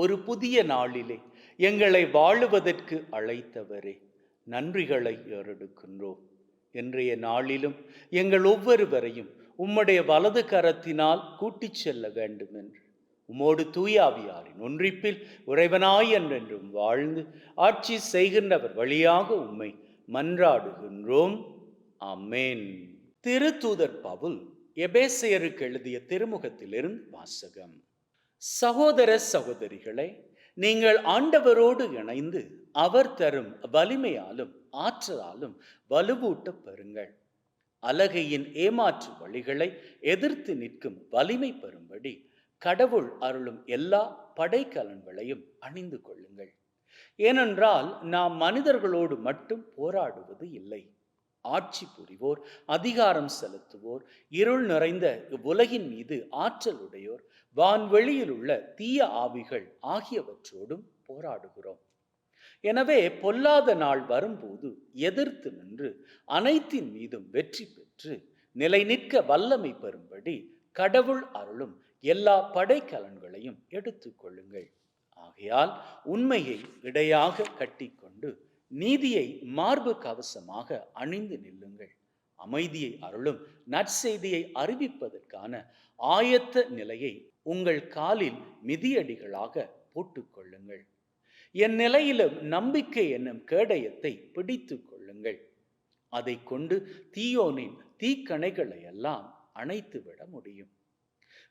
ஒரு புதிய நாளிலே எங்களை வாழுவதற்கு அழைத்தவரே நன்றிகளை ஏறெடுக்கின்றோம். இன்றைய நாளிலும் எங்கள் ஒவ்வொருவரையும் உம்முடைய வலது கரத்தினால் கூட்டிச் செல்ல வேண்டும் என்று உம்மோடு தூயாவியாரின் ஒன்றிப்பில் உறைவனாய் என்றென்றும் வாழ்ந்து ஆட்சி செய்கின்றவர் வழியாக உம்மை மன்றாடுகின்றோம். அமேன் திருத்தூதர் பவுல் எபேசியருக்கு எழுதிய திருமுகத்திலிருந்து வாசகம். சகோதர சகோதரிகளை நீங்கள் ஆண்டவரோடு இணைந்து அவர் தரும் வலிமையாலும் ஆற்றலாலும் வலுவூட்ட பெறுங்கள். அலகையின் ஏமாற்று வழிகளை எதிர்த்து நிற்கும் வலிமை பெறும்படி கடவுள் அருளும் எல்லா படைக்கலன்களையும் அணிந்து கொள்ளுங்கள். ஏனென்றால் நாம் மனிதர்களோடு மட்டும் போராடுவது இல்லை. ஆட்சி புரிவோர் அதிகாரம் செலுத்துவோர் இருள் நிறைந்த இவ்வுலகின் மீது ஆற்றல் உடையோர் வான்வெளியில் உள்ள தீய ஆவிகள் ஆகியவற்றோடும் போராடுகிறோம். எனவே பொல்லாத நாள் வரும்போது எதிர்த்து நின்று அனைத்தின் மீதும் வெற்றி பெற்று நிலை நிற்க வல்லமை பெறும்படி கடவுள் அருளும் எல்லா படைக்கலன்களையும் எடுத்துக்கொள்ளுங்கள். ஆகையால் உண்மையை இடையாக கட்டிக்கொண்டு நீதியை மார்பு கவசமாக அணிந்து நில்லுங்கள். அமைதியை அருளும். நற்செய்தியை அறிவிப்பதற்கான ஆயத்த நிலையை உங்கள் காலில் மிதியடிகளாக போட்டுக்கொள்ளுங்கள் என் நிலையிலும் நம்பிக்கை என்னும் கேடயத்தை பிடித்துக் கொள்ளுங்கள். அதை கொண்டு தீயோனின் தீக்கணைகளை எல்லாம் அணைத்து விட முடியும்.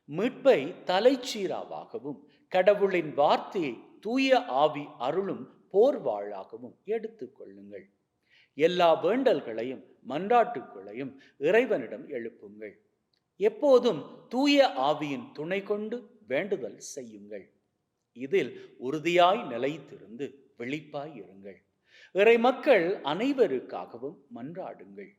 மீட்பை தலைச்சீராவாகவும் கடவுளின் வார்த்தையை தூய ஆவி அருளும் போர் வாழாகவும் எடுத்துக்கொள்ளுங்கள் எல்லா வேண்டல்களையும் மன்றாட்டுக்களையும் இறைவனிடம் எழுப்புங்கள். எப்போதும் தூய ஆவியின் துணை கொண்டு வேண்டுதல் செய்யுங்கள். இதில் உறுதியாய் நிலைத்திருந்து விழிப்பாய் இருங்கள். இறை மக்கள் அனைவருக்காகவும் மன்றாடுங்கள்.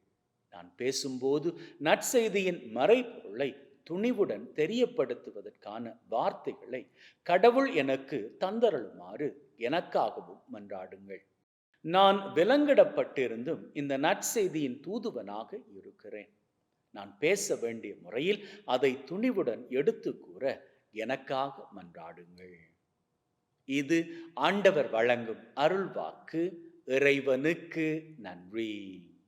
நான் பேசும்போது நற்செய்தியின் மறைபொருளை துணிவுடன் தெரியப்படுத்துவதற்கான வார்த்தைகளை கடவுள் எனக்கு தந்தருளுமாறு எனக்காகவும் மன்றாடுங்கள். நான் விலங்கிடப்பட்டிருந்தும் இந்த நற்செய்தியின் தூதுவனாக இருக்கிறேன். நான் பேச வேண்டிய முறையில் அதை துணிவுடன் எடுத்து கூற எனக்காக மன்றாடுங்கள். இது ஆண்டவர் வழங்கும் அருள்வாக்கு. இறைவனுக்கு நன்றி.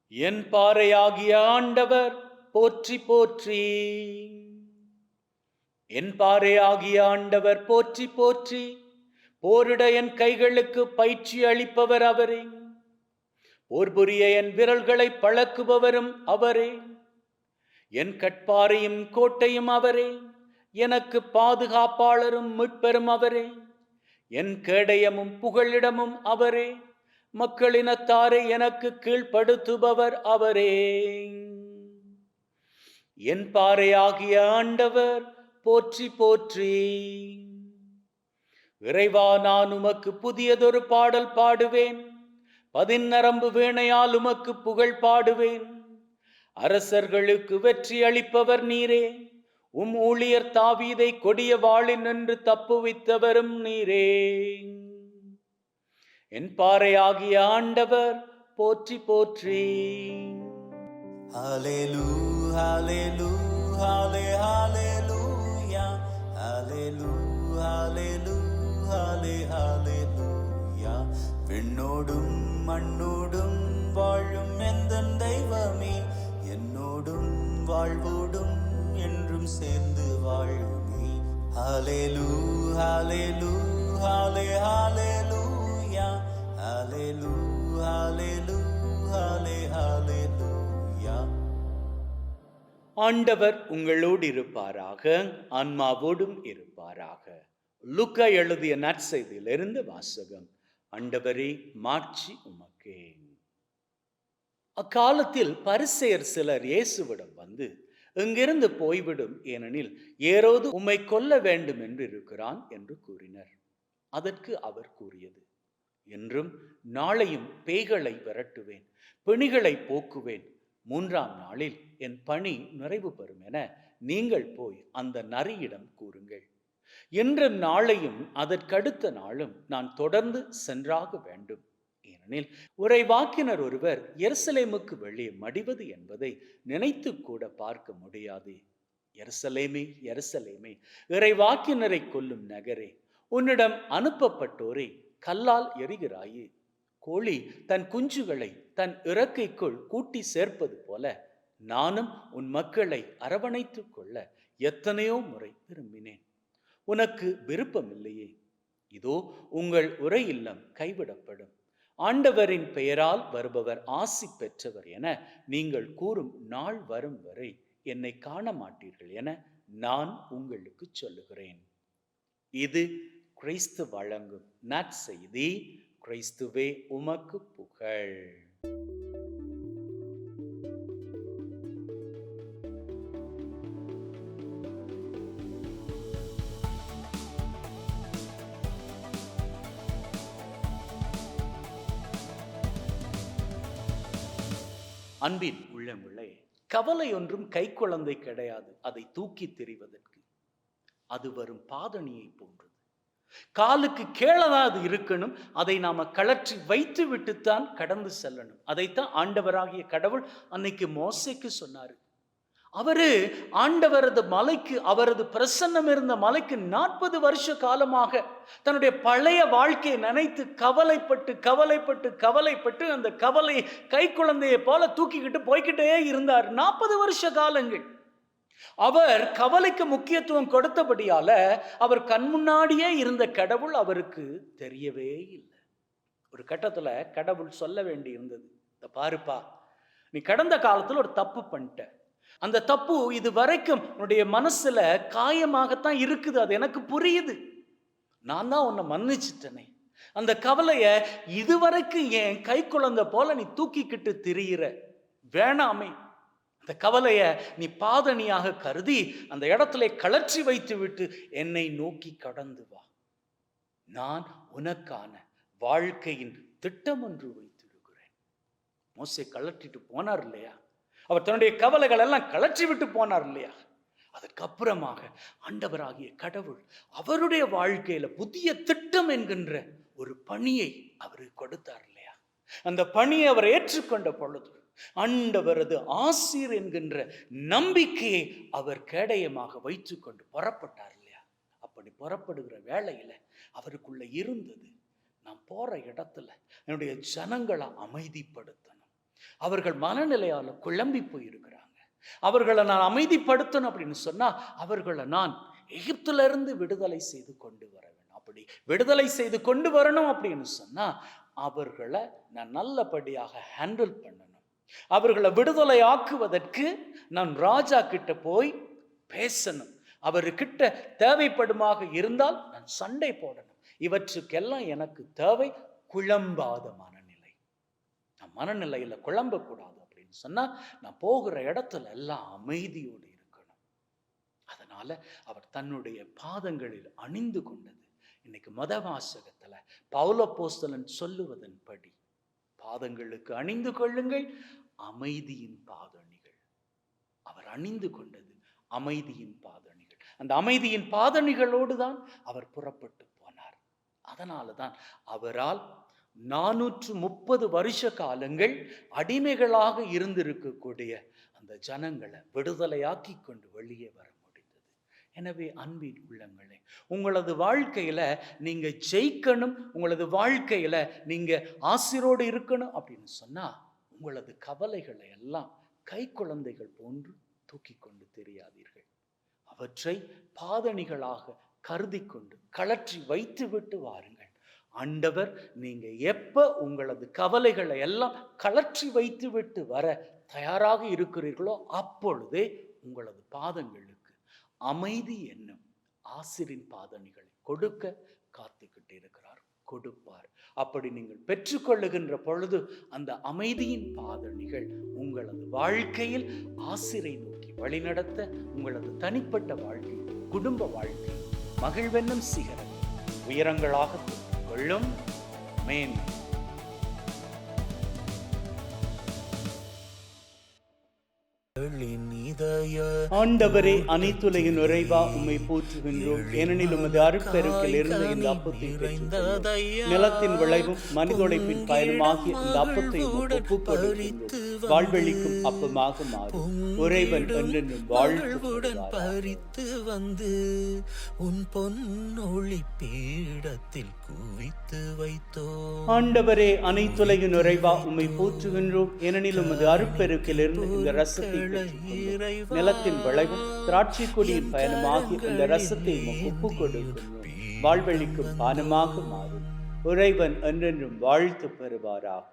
என் பாறையாகிய ஆண்டவர் போற்றி போற்றி. என் பாறையாகிய ஆண்டவர் போற்றி போற்றி. போரிட என் கைகளுக்கு பயிற்சி அளிப்பவர் அவரே. போர் புரிய என் விரல்களை பழக்குபவரும் அவரே. என் கட்பாரையும் கோட்டையும் அவரே. எனக்கு பாதுகாப்பாளரும் மீட்பெரும் அவரே. என் கேடயமும் புகழிடமும் அவரே. மக்களினத்தாரை எனக்கு கீழ்ப்படுத்துபவர் அவரே. என் பாறையாகிய ஆண்டவர் போற்றி போற்றி. இறைவா நான் உமக்கு புதியதொரு பாடல் பாடுவேன். பதிநரம்பு வீணையால் உமக்கு புகழ் பாடுவேன். அரசர்களுக்கு வெற்றி அளிப்பவர் நீரே. உம் ஊழியர் தாவீதை கொடிய வாளில் நின்று தப்புவித்தவரும் நீரே. என் ஆகிய ஆண்டவர் போற்றி போற்றி. Hallelujah, லூ ஹாலே hallelujah, ஆண்டவர் உங்களோடு இருப்பாராக ஆன்மாவோடும் இருப்பாராக. லுக்கா எழுதிய நற்செய்தியிலிருந்து வாசகம். ஆண்டவரே மாட்சி உமக்கே. அக்காலத்தில் பரிசெயர் சிலர் இயேசுவிடம் வந்து இங்கிருந்து போய்விடும் ஏனெனில் ஏரோது உம்மை கொல்ல வேண்டும் என்று இருக்கிறான் என்று கூறினர். அதற்கு அவர் கூறியது என்றும் நாளையும் பேய்களை விரட்டுவேன் பிணிகளை போக்குவேன் மூன்றாம் நாளில் என் பணி நிறைவு பெறும் என நீங்கள் போய் அந்த நரியிடம் கூறுங்கள். இன்றும் நாளையும் அதற்கடுத்த நாளும் நான் தொடர்ந்து சென்றாக வேண்டும். ஏனெனில் உரைவாக்கினர் ஒருவர் எருசலேமுக்கு வெளியே மடிவது என்பதை நினைத்து கூட பார்க்க முடியாது. எருசலேமே எருசலேமே இறைவாக்கினரை கொல்லும் நகரே உன்னிடம் அனுப்பப்பட்டோரை கல்லால் எரிகிறாயே கோழி தன் குஞ்சுகளை தன் இறக்கைக்குள் கூட்டி சேர்ப்பது போல நானும் உன் மக்களை அரவணைத்து கொள்ள எத்தனையோ முறை விரும்பினேன். உனக்கு விருப்பமில்லையே. இதோ உங்கள் உரை இல்லம் கைவிடப்படும். ஆண்டவரின் பெயரால் வருபவர் ஆசி பெற்றவர் என நீங்கள் கூறும் நாள் வரும் வரை என்னை காண மாட்டீர்கள் என நான் உங்களுக்கு சொல்லுகிறேன். இது கிறிஸ்து வழங்கும் நற்செய்தி. கிறிஸ்துவே உமக்கு புகழ். அன்பின் உள்ளங்களே கவலை ஒன்றும் கைக்குழந்தை கிடையாது அதை தூக்கி தெரிவதற்கு. அது வரும் பாதணியை போன்றது காலுக்கு கீழதான் அது இருக்கணும் அதை நாம கழற்றி வைத்து விட்டுத்தான் கடந்து செல்லணும். அதைத்தான் ஆண்டவராகிய கடவுள் அன்னைக்கு மோசைக்கு சொன்னாரு. அவரு ஆண்டவரது மலைக்கு அவரது பிரசன்னம் இருந்த மலைக்கு நாற்பது வருஷ காலமாக தன்னுடைய பழைய வாழ்க்கையை நினைத்து கவலைப்பட்டு கவலைப்பட்டு கவலைப்பட்டு அந்த கவலை கை குழந்தையை போல தூக்கிக்கிட்டு போய்க்கிட்டே இருந்தார். நாற்பது வருஷ காலங்கள். அவர் கவலைக்கு முக்கியத்துவம் கொடுத்தபடியால அவர் கண் முன்னாடியே இருந்த கடவுள் அவருக்கு தெரியவே இல்லை. ஒரு கட்டத்துல கடவுள் சொல்ல வேண்டி இருந்தது. இந்த பாருப்பா நீ கடந்த காலத்துல ஒரு தப்பு பண்ணிட்ட. அந்த தப்பு இது வரைக்கும் உன்னுடைய மனசுல காயமாகத்தான் இருக்குது. அது எனக்கு புரியுது. நான் தான் உன்னை மன்னிச்சிட்டனே. அந்த கவலைய இதுவரைக்கும் என் கை குழந்தை போல நீ தூக்கிக்கிட்டு திரியிற. வேணாமே. அந்த கவலையை நீ பாதணியாக கருதி அந்த இடத்துல கலற்றி வைத்து விட்டு என்னை நோக்கி கடந்து வா. நான் உனக்கான வாழ்க்கையின் திட்டம் ஒன்று வைத்திருக்கிறேன் மோசை கலற்றிட்டு போனார் இல்லையா? அவர் தன்னுடைய கவலைகள் எல்லாம் கலற்றி விட்டு போனார் இல்லையா? அதுக்கப்புறமாக ஆண்டவராகிய கடவுள் அவருடைய வாழ்க்கையில புதிய திட்டம் என்கின்ற ஒரு பணியை அவருக்கு கொடுத்தார் இல்லையா? அந்த பணியை அவர் ஏற்றுக்கொண்ட பொழுது ஆண்டவரது ஆசிர் என்கின்ற நம்பிக்கையை அவர் கேடயமாக வைத்துக்கொண்டு புறப்பட்டார் இல்லையா? அப்படி புறப்படுகிற வேளையில் அவருக்குள்ள இருந்தது நான் போற இடத்துல என்னுடைய ஜனங்களை அமைதிப்படுத்தணும். அவர்கள் மனநிலையால குழம்பி போயிருக்கிறாங்க. அவர்களை நான் அமைதிப்படுத்தணும் அப்படின்னு சொன்னா அவர்களை நான் எகிப்துல இருந்து விடுதலை செய்து கொண்டு வர வேணும் அப்படி விடுதலை செய்து கொண்டு வரணும் அப்படின்னு சொன்னா அவர்களை நான் நல்லபடியாக ஹேண்டில் பண்ணணும். அவர்களை விடுதலை ஆக்குவதற்கு நான் ராஜா கிட்ட போய் பேசணும். அவர்கிட்ட தேவைப்படுமாக இருந்தால் நான் சண்டை போடணும். இவற்றுக்கெல்லாம் எனக்கு தேவை குழம்பாத மனநிலை நான் மனநிலையில குழம்பக்கூடாது அப்படின்னு சொன்னா நான் போகிற இடத்துல எல்லாம் அமைதியோடு இருக்கணும். அதனால அவர் தன்னுடைய பாதங்களில் அணிந்து கொண்டது. இன்னைக்கு மத வாசகத்துல பௌலப்போஸ்தலன் சொல்லுவதன்படி பாதங்களுக்கு அணிந்து கொள்ளுங்கள் அமைதியின் பாதணிகள். அவர் அணிந்து கொண்டது அமைதியின் பாதணிகள். அந்த அமைதியின் பாதணிகளோடு தான் அவர் புறப்பட்டு போனார். அதனால தான் அவரால் நானூற்று முப்பது வருஷ காலங்கள் அடிமைகளாக இருந்திருக்கக்கூடிய அந்த ஜனங்களை விடுதலையாக்கி கொண்டு வெளியே வர முடிந்தது. எனவே அன்பின் உள்ளங்களே உங்களது வாழ்க்கையில நீங்க ஜெயிக்கணும் உங்களது வாழ்க்கையில நீங்க ஆசிரோடு இருக்கணும் அப்படின்னு சொன்னா உங்களது கவலைகளை எல்லாம் கை குழந்தைகள் போன்று தூக்கி கொண்டு தெரியாதீர்கள். அவற்றை பாதணிகளாக கருதி கொண்டு கழற்றி வைத்து விட்டு வாருங்கள். ஆண்டவர் நீங்க எப்ப உங்களது கவலைகளை எல்லாம் கழற்றி வைத்து விட்டு வர தயாராக இருக்கிறீர்களோ அப்பொழுதே உங்களது பாதங்களுக்கு அமைதி என்னும் ஆசிரின் பாதணிகளை கொடுக்க காத்துக்கிட்டு இருக்கிறார். கொடுப்பார். அப்படி நீங்கள் பெற்றுக்கொள்ளுகின்ற பொழுது அந்த அமைதியின் பாதணிகள் உங்களது வாழ்க்கையில் ஆசிரை நோக்கி வழிநடத்த உங்களது தனிப்பட்ட வாழ்க்கை குடும்ப வாழ்க்கை மகிழ்வென்னும் சிகரம். உயரங்களாக கொள்ளும். மேன் ஆண்டவரே அனைத்துலகின் நுழைவா உம்மை போற்றுகின்றோம் ஏனெனில் உமது அருட்பெருக்கில் இருந்து இந்த அப்பத்தை நிலத்தின் விளைவும் மனித உழைப்பின் பயனும் ஆகிய இந்த அப்பத்தை உமக்கு கொடுக்கின்றோம். வாழ்வெளிக்கும் அப்பமாக மாறும். உறைவன் என்றென்றும் பறித்து வந்து உன் பொன்னொளி பீடத்தில் குவித்து வைத்தோ ஆண்டவரே அனைத்துலகின் நிறைவா உம்மை போற்றுகின்றோம். ஏனெனில் உமது அருட்பெருக்கில் இருந்து இந்த ரசத்தை. நிலத்தின் விளைவும் திராட்சை கொடியின் பயனுமாகி இந்த ரசத்தை ஒப்புக் கொடுக்கின்றோம் வாழ்வெளிக்கும் பானமாக மாறும். உறைவன் என்றென்றும் வாழ்த்து பெறுவாராக.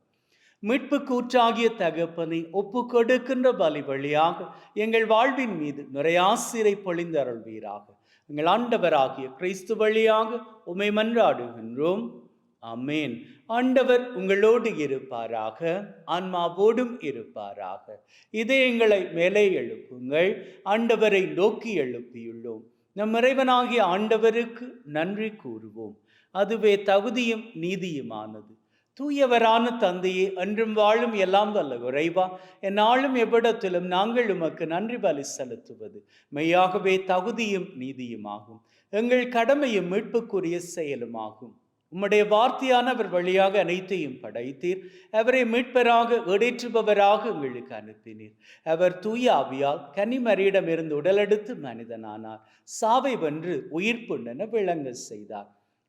மீட்பு கூற்றாகிய தகப்பனை ஒப்பு கொடுக்கின்ற பலி வழியாக எங்கள் வாழ்வின் மீது நிறையாசிரை பொழிந்தருள்வீராக எங்கள் ஆண்டவராகிய கிறிஸ்து வழியாக உமை மன்றாடுகின்றோம். அமேன் ஆண்டவர் உங்களோடு இருப்பாராக ஆன்மாவோடும் இருப்பாராக. இதயங்களை மேலே எழுப்புங்கள் ஆண்டவரை நோக்கி எழுப்பியுள்ளோம். நம் இறைவனாகிய ஆண்டவருக்கு நன்றி கூறுவோம். அதுவே தகுதியும் நீதியுமானது. தூயவரான தந்தையே என்றும் வாழும் எல்லாம் வல்ல உறைவா என்னாலும் எவ்விடத்திலும் நாங்கள் உமக்கு நன்றி பலி செலுத்துவது. மெய்யாகவே தகுதியும் நீதியுமாகும். எங்கள் கடமையும் மீட்புக்குரிய செயலுமாகும். உம்முடைய வார்த்தையானவர் வழியாக அனைத்தையும் படைத்தீர். அவரை மீட்பராக ஏடேற்றுபவராக எங்களுக்கு அனுப்பினீர். அவர் தூய ஆவியால் கனிமரியிடமிருந்து உடலெடுத்து மனிதனானார். சாவை வென்று உயிர்ப்புண்ணென விளங்க செய்தார்.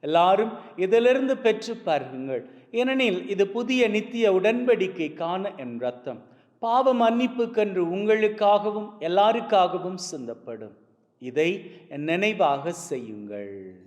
எல்லாரும் இதிலிருந்து பெற்று பாருங்கள். ஏனெனில் இது புதிய நித்திய உடன்படிக்கை காண என் ரத்தம். பாவ மன்னிப்புக்கென்று உங்களுக்காகவும் எல்லாருக்காகவும் சிந்தப்படும். இதை என் நினைவாக செய்யுங்கள்.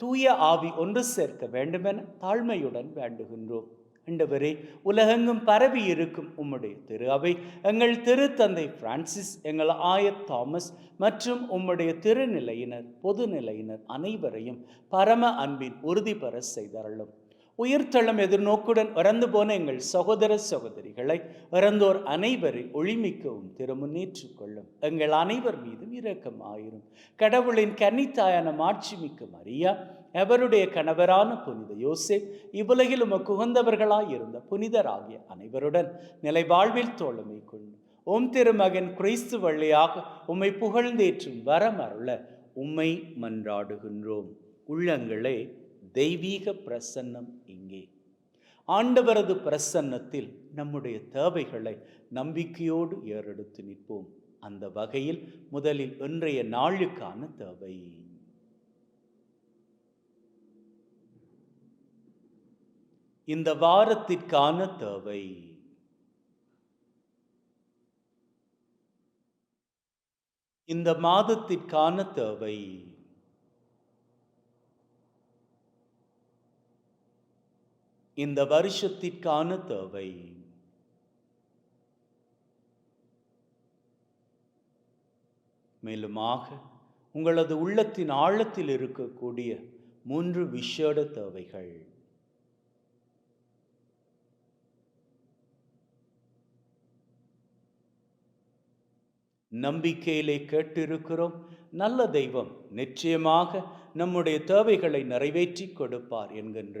தூய ஆவி ஒன்று சேர்க்க வேண்டுமென தாழ்மையுடன் வேண்டுகின்றோம். ஆண்டவரே உலகெங்கும் பரவி இருக்கும் உம்முடைய திரு அவை எங்கள் திருத்தந்தை பிரான்சிஸ் எங்கள் ஆய தாமஸ் மற்றும் உம்முடைய திருநிலையினர் பொதுநிலையினர் அனைவரையும் பரம அன்பின் உறுதி பெற செய்தருளும். உயிர்த்தளம் எதிர்நோக்குடன் இறந்து போன எங்கள் சகோதர சகோதரிகளை இறந்தோர் அனைவரை ஒளிமிக்கவும் திறமுன்னேற்றுக் கொள்ளும் எங்கள் அனைவர் மீதும் இரக்கமாயிரும். கடவுளின் கன்னித்தாயான மாட்சி மிக்க மரியா எவருடைய கணவரான புனித யோசேப் இவ்வுலகில் உமக்கு உகந்தவர்களாய் இருந்த புனிதராகிய அனைவருடன் நிலை வாழ்வில் தோழமை கொள்ளும். ஓம் திருமகன் கிறிஸ்து வழியாக உம்மை புகழ்ந்தேற்றும் வரமருள உம்மை மன்றாடுகின்றோம். உள்ளங்களே தெய்வீக பிரசன்னம் இங்கே. ஆண்டவரது பிரசன்னத்தில் நம்முடைய தேவைகளை நம்பிக்கையோடு ஏறெடுத்து நிற்போம். அந்த வகையில் முதலில் இன்றைய நாளுக்கான தேவை. இந்த வாரத்திற்கான தேவை. இந்த மாதத்திற்கான தேவை. இந்த வருஷத்திற்கான தேவை. மேலுமாக உங்களது உள்ளத்தின் ஆழத்தில் இருக்கக்கூடிய மூன்று விஷேட தேவைகள். நம்பிக்கையிலே கேட்டிருக்கிறோம் நல்ல தெய்வம் நிச்சயமாக நம்முடைய தேவைகளை நிறைவேற்றி கொடுப்பார் என்கின்ற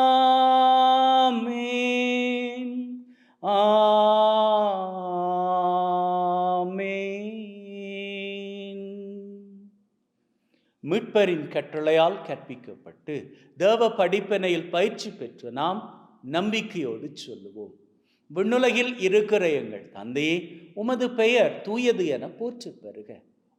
மீட்பரின் கட்டளையால் கற்பிக்கப்பட்டு தேவ படிப்பினையில் பயிற்சி பெற்று நாம் நம்பிக்கையோடு சொல்லுவோம். விண்ணுலகில் இருக்கிற எங்கள் தந்தையே உமது பெயர் தூயது என போற்று பெறுக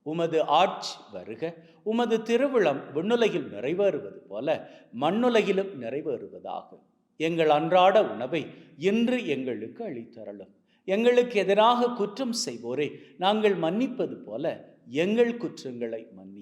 உமது ஆட்சி வருக. உமது திருவிழம் விண்ணுலகில் நிறைவேறுவது போல மண்ணுலகிலும் நிறைவேறுவதாக. எங்கள் அன்றாட உணவை இன்று எங்களுக்கு அளித்தரலும். எங்களுக்கு எதிராக குற்றம் செய்வோரை நாங்கள் மன்னிப்பது போல எங்கள் குற்றங்களை மன்னி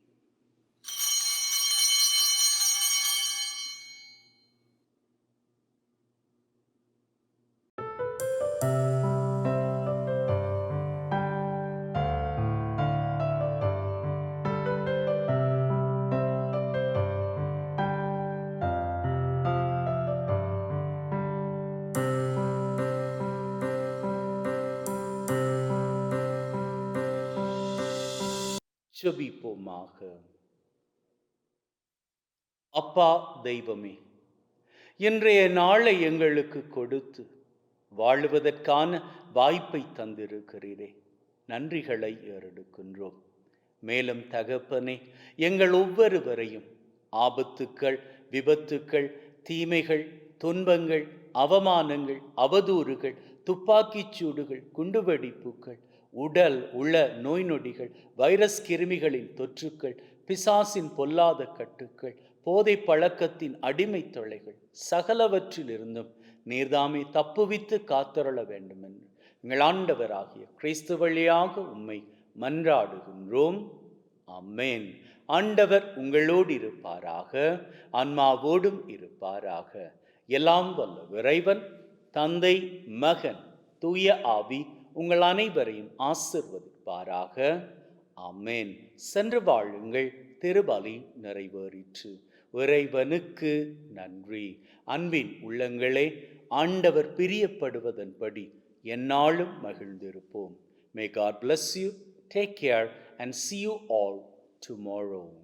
ஜெபிப்போமாக அப்பா தெய்வமே இன்றைய நாளை எங்களுக்கு கொடுத்து வாழ்வதற்கான வாய்ப்பை தந்திருக்கிறீரே. நன்றிகளை ஏறெடுக்கின்றோம். மேலும் தகப்பனே எங்கள் ஒவ்வொருவரையும் ஆபத்துக்கள் விபத்துக்கள் தீமைகள் துன்பங்கள் அவமானங்கள் அவதூறுகள் துப்பாக்கிச் சூடுகள் குண்டுவெடிப்புகள் உடல் உள நோய் நொடிகள் வைரஸ் கிருமிகளின் தொற்றுக்கள் பிசாசின் பொல்லாத கட்டுக்கள் போதை பழக்கத்தின் அடிமை தொலைகள் சகலவற்றிலிருந்தும் நீர்தாமே தப்புவித்து காத்தருள வேண்டும் என்று எங்கள் ஆண்டவராகிய கிறிஸ்து வழியாக உம்மை மன்றாடுகின்றோம். அம்மேன் ஆண்டவர் உங்களோடு இருப்பாராக ஆன்மாவோடும் இருப்பாராக. எல்லாம் வல்ல இறைவன் தந்தை மகன் தூய ஆவி உங்கள் அனைவரையும் ஆசிர்வதிப்பாராக. அமேன் சென்று வாழுங்கள். திருபலி நிறைவேறிற்று. இறைவனுக்கு நன்றி. அன்பின் உள்ளங்களே ஆண்டவர் பிரியப்படுவதன்படி என்னாலும் மகிழ்ந்திருப்போம். May God bless you take care and see you all tomorrow